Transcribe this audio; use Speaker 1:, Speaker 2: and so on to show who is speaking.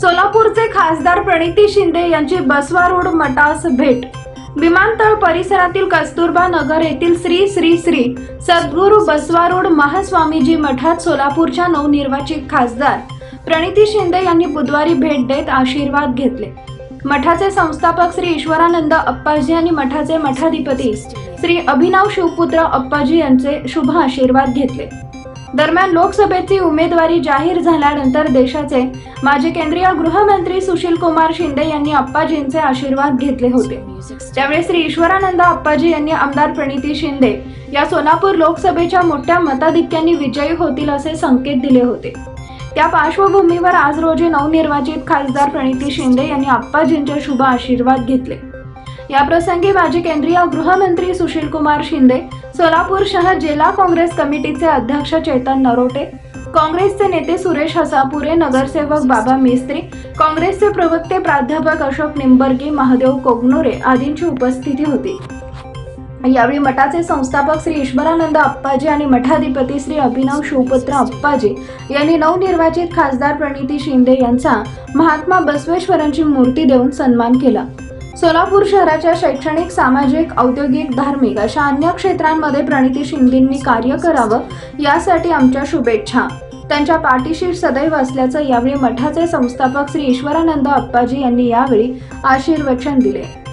Speaker 1: सोलापूरचे खासदार प्रणिती शिंदे यांची बसवा रोड मटास भेट. विमानतळ परिसरातील कस्तुरबा नगर येथील श्री श्री श्री सद्गुरू बसवा रोड महास्वामीजी मठात सोलापूरच्या नवनिर्वाचित खासदार प्रणिती शिंदे यांनी बुधवारी भेट देत आशीर्वाद घेतले. मठाचे संस्थापक श्री ईश्वरानंद अप्पाजी आणि मठाचे मठाधिपती श्री अभिनव शिवपुत्र अप्पाजी यांचे शुभ आशीर्वाद घेतले. दरम्यान लोकसभेची उमेदवारी जाहीर झाल्यानंतर देशाचे माजी केंद्रीय गृहमंत्री सुशील कुमार शिंदे यांनी अप्पाजींचे आशीर्वाद घेतले होते. त्यावेळी श्री ईश्वरानंद अप्पाजी यांनी आमदार प्रणिती शिंदे या सोलापूर लोकसभेच्या मोठ्या मताधिक्यांनी विजयी होतील असे संकेत दिले होते. त्या पार्श्वभूमीवर आज रोजी नवनिर्वाचित खासदार प्रणिती शिंदे यांनी आप्पाजींचे शुभ आशीर्वाद घेतले. याप्रसंगी माजी केंद्रीय गृहमंत्री सुशील कुमार शिंदे सोलापूर शहर जिल्हा काँग्रेस कमिटीचे अध्यक्ष चेतन नरोटे काँग्रेसचे नेते सुरेश हसापुरे नगरसेवक बाबा मेस्त्री काँग्रेसचे प्रवक्ते प्राध्यापक अशोक निंबर्गे महादेव कोगनोरे आदींची उपस्थिती होती. यावेळी मठाचे संस्थापक श्री ईश्वरानंद अप्पाजी आणि मठाधिपती श्री अभिनव शिवपुत्र अप्पाजी यांनी नवनिर्वाचित खासदार प्रणिती शिंदे यांचा महात्मा बसवेश्वरांची मूर्ती देऊन सन्मान केला. सोलापूर शहराच्या शैक्षणिक सामाजिक औद्योगिक धार्मिक अशा अन्य क्षेत्रांमध्ये प्रणिती शिंदेंनी कार्य करावं यासाठी आमच्या शुभेच्छा. त्यांच्या पाठीशी सदैव असल्याचं यावेळी मठाचे संस्थापक श्री ईश्वरानंद अप्पाजी यांनी यावेळी आशीर्वचन दिले.